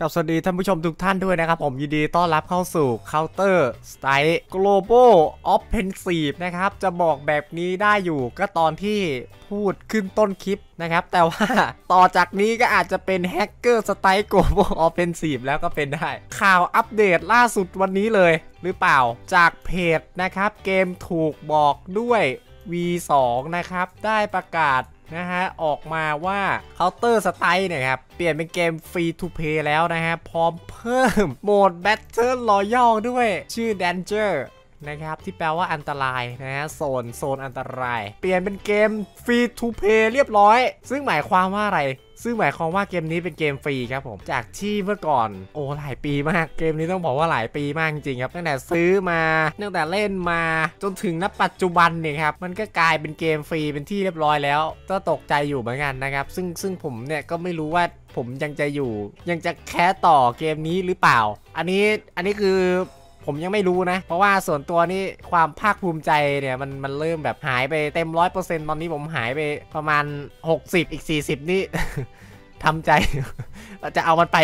กับสวัสดีท่านผู้ชมทุกท่านด้วยนะครับ ผมยินดีต้อนรับเข้าสู่ Counter Strike Global Offensive นะครับ จะบอกแบบนี้ได้อยู่ก็ตอนที่พูดขึ้นต้นคลิปนะครับ แต่ว่าต่อจากนี้ก็อาจจะเป็น Hacker Strike Global Offensive แล้วก็เป็นได้ ข่าวอัปเดตล่าสุดวันนี้เลย หรือเปล่าจากเพจนะครับ เกมถูกบอกด้วย V2 นะครับได้ประกาศนะฮะออกมาว่า Counter Strike เนี่ยครับ เปลี่ยนเป็นเกมฟรี to play แล้วนะฮะพร้อมเพิ่มโหมด Battle Royale ด้วยชื่อ Danger นะครับที่แปลว่าอันตรายนะฮะโซนโซนอันตราย เปลี่ยนเป็นเกมฟรีทูเพย์เรียบร้อย ซึ่งหมายความว่าอะไร ซึ่งหมายความว่าเกมนี้เป็นเกมฟรีครับผมจากที่เมื่อก่อนโอ้หลายปีมากเกมนี้ต้องบอกว่าหลายปีมากจริงครับตั้งแต่ซื้อมาตั้งแต่เล่นมาจนถึงณปัจจุบันเนี่ยครับมันก็กลายเป็นเกมฟรีเป็นที่เรียบร้อยแล้วก็ตกใจอยู่เหมือนกันนะครับซึ่งซึ่งผมเนี่ยก็ไม่รู้ว่าผมยังจะอยู่ ยังจะแค่ต่อเกมนี้หรือเปล่า อันนี้อันนี้คือ ผมยังไม่รู้นะ เพราะว่าส่วนตัวนี่ความภาคภูมิใจเนี่ยมันมันเริ่มแบบหายไปเต็มร้อยเปอร์เซ็นต์ตอนนี้ผมหายไปประมาณ 60 อีก 40 นี่ทำใจ จะเอามันไป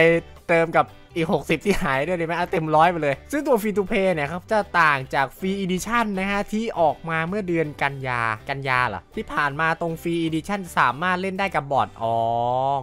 เติมกับ อีก 60 ที่หายด้วยดีไหมเอาเต็มร้อยไปเลย ซึ่งตัวฟรีทูเพย์เนี่ยครับจะต่างจากฟรีอีดิชั่นนะฮะที่ออกมาเมื่อเดือนกันยากันยาเหรอที่ผ่านมาตรงฟรีอีดิชั่นสามารถเล่นได้กับบอทอ๋อ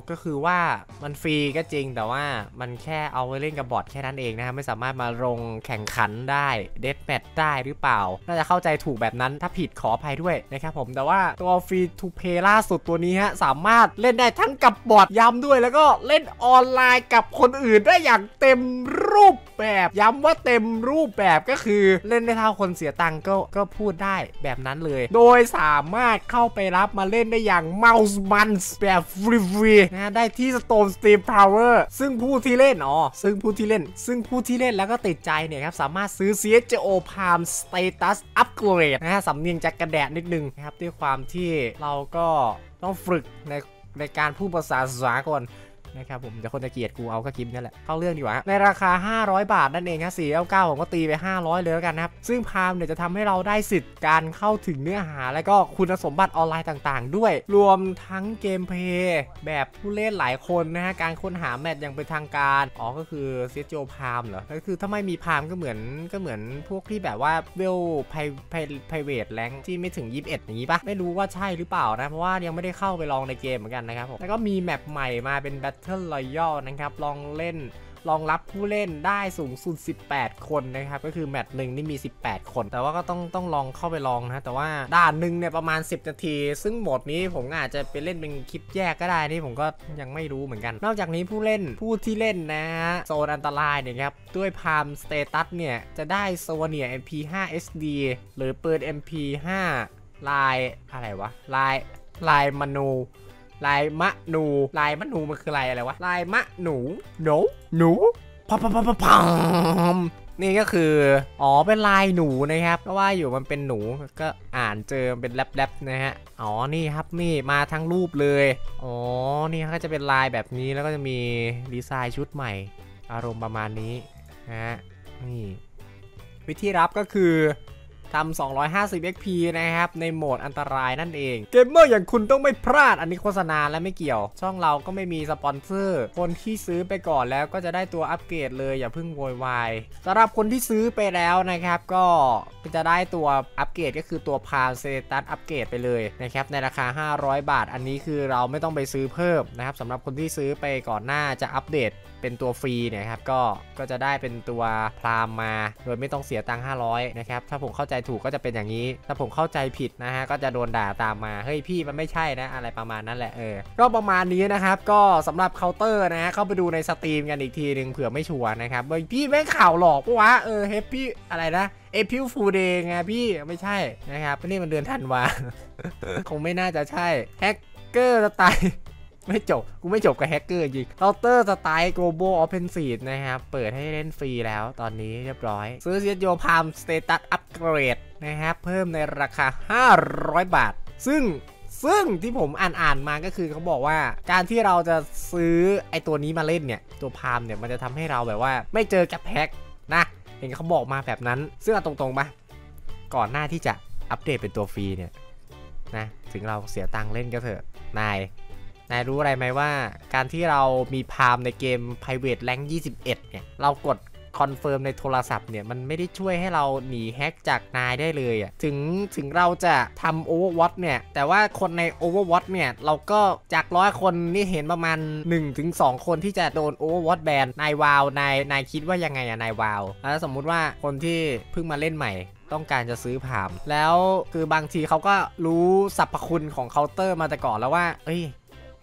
ก็คือว่ามันฟรีก็จริงแต่ว่ามันแค่เอาไว้เล่นกับบอทแค่นั้นเองนะฮะไม่สามารถมาลงแข่งขันได้เดสแมทได้หรือเปล่า น่าจะเข้าใจถูกแบบนั้นถ้าผิดขออภัยด้วยนะครับผมแต่ว่าตัวฟรีทูเพย์ล่าสุดตัวนี้ฮะสามารถเล่นได้ทั้งกับบอทย้ำด้วย แล้วก็เล่นออนไลน์กับคนอื่นได้อย่างเต็มรูปแบบ ย้ำว่าเต็มรูปแบบก็คือเล่นได้เท่าคนเสียตังค์ก็ก็พูดได้แบบนั้นเลย โดยสามารถเข้าไปรับมาเล่นได้อย่างเมาส์มันแบบฟรีๆนะได้ที่ Stone Steam Power ซึ่งผู้ที่เล่นอ๋อซึ่งผู้ที่เล่น ซึ่งผู้ที่เล่นแล้วก็ติดใจเนี่ยครับ สามารถซื้อ CSGO Palm Status Upgrade นะฮะสำเนียงจากกระแดดนิดนึงนะครับ ด้วยความที่เราก็ต้องฝึกในในการพูดภาษาสากล นะครับผมเดี๋ยวคนจะเกลียดกูเอาก็คลิปนี่แหละเข้าเรื่องดีกว่า ในราคา 500 บาทนั่นเองครับ4 9 9ผมก็ตีไป 500 เลยแล้วกันนะครับ ซึ่งพามเนี่ยจะทำให้เราได้สิทธิ์การเข้าถึงเนื้อหา และก็คุณสมบัติออนไลน์ต่าง ๆ ด้วย รวมทั้งเกมเพลย์แบบผู้เล่นหลายคนนะฮะการค้นหาแมทอย่างเป็นทางการอ๋อก็คือเซโจพามเหรอก็คือถ้าไม่มีพามก็เหมือนก็เหมือนพวกที่แบบว่าเวลไพไพไพเวทแรงที่ไม่ถึง 21 อย่างนี้ปะไม่รู้ว่าใช่หรือเปล่านะเพราะว่ายังไม่ได้เข้าไปลองในเกมเหมือนกันนะครับผมแล้วก็มีแมปใหม่มาเป็น Battle Royale นะครับลองเล่นรองรับผู้เล่นได้สูงสุด 18 คนนะครับ ก็คือแมตช์หนึ่งนี่มี 18 คน แต่ว่าก็ต้องต้องลองเข้าไปลองนะแต่ว่าด่านหนึ่งเนี่ยประมาณ 10 นาที ซึ่งโหมดนี้ผมอาจจะไปเล่นเป็นคลิปแยกก็ได้นี่ผมก็ยังไม่รู้เหมือนกัน นอกจากนี้ผู้เล่นผู้ที่เล่นนะฮะโซนอันตรายเนี่ยครับ ด้วยพามสเตตัสเนี่ย จะได้โซเนีย MP5 SD หรือปืน MP5 ลายอะไรวะลายลายมนู ลายมะหนูลายมะหนูมันคือลายอะไรวะลายมะหนูหนูหนูพอมพอมพอมพอมนี่ก็คือ อ๋อ เป็นลายหนูนะครับก็ว่าอยู่มันเป็นหนู ก็อ่านเจอเป็นแรปๆนะฮะ อ๋อ นี่ครับ นี่มาทั้งรูปเลย อ๋อ นี่ก็จะเป็นลายแบบนี้ แล้วก็จะมีดีไซน์ชุดใหม่ อารมณ์ประมาณนี้นะฮะ นี่ วิธีรับก็คือ ทำ 250 XP นะครับ ในโหมดอันตรายนั่นเอง เกมเมอร์อย่างคุณต้องไม่พลาด อันนี้โฆษณาและไม่เกี่ยว ช่องเราก็ไม่มีสปอนเซอร์ คนที่ซื้อไปก่อนแล้วก็จะได้ตัวอัปเกรดเลยอย่าเพิ่งโวยวายสำหรับคนที่ซื้อไปแล้วนะครับ ก็จะได้ตัวอัปเกรดก็คือตัวพาเซตัสอัปเกรดไปเลยนะครับ ในราคา 500 บาท อันนี้คือเราไม่ต้องไปซื้อเพิ่มนะครับสำหรับคนที่ซื้อไปก่อนหน้าจะอัปเดตเป็นตัวฟรีเนี่ยครับก็ก็จะได้เป็นตัวพรามมา โดยไม่ต้องเสียตังค์500นะครับถ้าผมเข้าใจถูกก็จะเป็นอย่างนี้ ถ้าผมเข้าใจผิดนะฮะก็จะโดนด่าตามมา เฮ้ยพี่มันไม่ใช่นะ อะไรประมาณนั้นแหละเออ ก็ประมาณนี้นะครับก็สำหรับเคาน์เตอร์นะฮะเข้าไปดูในสตรีมกันอีกทีหนึ่งเผื่อไม่ชัวร์นะครับเฮ้ยพี่แม่งข่าวหลอกปะวะเออเฮปปี้อะไรนะเอพิวฟูเดย์ไงพี่ไม่ใช่นะครับนี่มันเดือนธันวาคงไม่น่าจะใช่แฮกเกอร์สไตล์ ไม่จบ กูไม่จบกับแฮกเกอร์จริงเคาเตอร์สไตล์ global offensive นะครับ เปิดให้เล่นฟรีแล้วตอนนี้เรียบร้อย ซื้อเซียโยพามสเตตัสอัปเกรดนะครับ เพิ่มในราคา 500 บาท ซึ่งซึ่งที่ผมอ่านอ่านมาก็คือเขาบอกว่าการที่เราจะซื้อไอตัวนี้มาเล่นเนี่ย ตัวพามเนี่ยมันจะทำให้เราแบบว่า ไม่เจอกับแฮกนะเห็นเขาบอกมาแบบนั้น ซึ่งเอาตรงๆปะก่อนหน้าที่จะอัปเดตเป็นตัวฟรีเนี่ยนะถึงเราเสียตังค์เล่นก็เถอะนาย นายรู้อะไรไหมว่า การที่เรามีพามในเกม Private Rank 21 เนี่ย เรากดคอนเฟิร์มในโทรศัพท์เนี่ย มันไม่ได้ช่วยให้เราหนีแฮ็กจากนายได้เลยอะถึงถึงเราจะทำ Overwatch เนี่ย แต่ว่าคนใน Overwatch เนี่ย เราก็จากร้อยคนนี่เห็นประมาณ 1-2 คนที่จะโดน Overwatch แบนนายวาวนายนายคิดว่ายังไงอะนายวาวแล้วสมมุติว่าคนที่เพิ่งมาเล่นใหม่ต้องการจะซื้อผาม แล้วคือบางทีเขาก็รู้สรรพคุณของเคาน์เตอร์มาแต่ก่อนแล้วว่า เอ้ย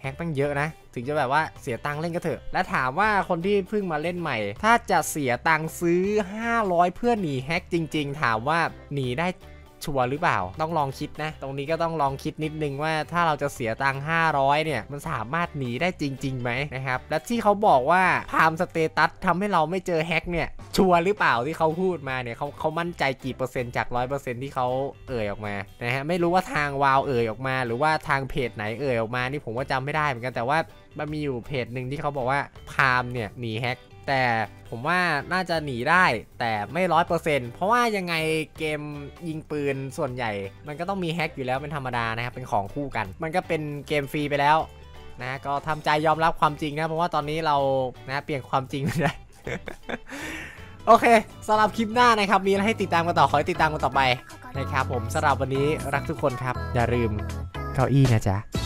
แฮกตั้งเยอะนะ ถึงจะแบบว่าเสียตังค์เล่นก็เถอะ และถามว่าคนที่เพิ่งมาเล่นใหม่ ถ้าจะเสียตังค์ซื้อ 500 เพื่อหนีแฮกจริง ๆ ถามว่าหนีได้ ชัวร์หรือเปล่า ต้องลองคิดนะ ตรงนี้ก็ต้องลองคิดนิดนึงว่าถ้าเราจะเสียตังค์500 เนี่ย มันสามารถหนีได้จริงๆไหมนะครับ และที่เขาบอกว่าพามสเตตัสทำให้เราไม่เจอแฮกเนี่ย ชัวร์หรือเปล่าที่เขาพูดมาเนี่ยเขาเขามั่นใจกี่เปอร์เซ็นต์จากร้อยเปอร์เซ็นต์ที่เขาเอ่ยออกมานะฮะไม่รู้ว่าทางวาวเอ่ยออกมา หรือว่าทางเพจไหนเอ่ยออกมานี่ผมก็จำไม่ได้เหมือนกันแต่ว่ามันมีอยู่เพจหนึ่งที่เขาบอกว่าพามเนี่ยหนีแฮก แต่ผมว่าน่าจะหนีได้แต่ไม่ร้อยเปอร์เซ็นต์เพราะว่ายังไงเกมยิงปืนส่วนใหญ่ มันก็ต้องมีแฮกอยู่แล้วเป็นธรรมดานะครับ เป็นของคู่กัน มันก็เป็นเกมฟรีไปแล้วนะก็ทำใจยอมรับความจริงนะเพราะว่าตอนนี้เรานะเปลี่ยนความจริงไม่ได้โอเคสำหรับคลิปหน้านะครับ มีอะไรให้ติดตามกันต่อขอให้ติดตามกันต่อไปนะครับผมสำหรับวันนี้รักทุกคนครับ อย่าลืมเก้าอี้นะจ๊ะ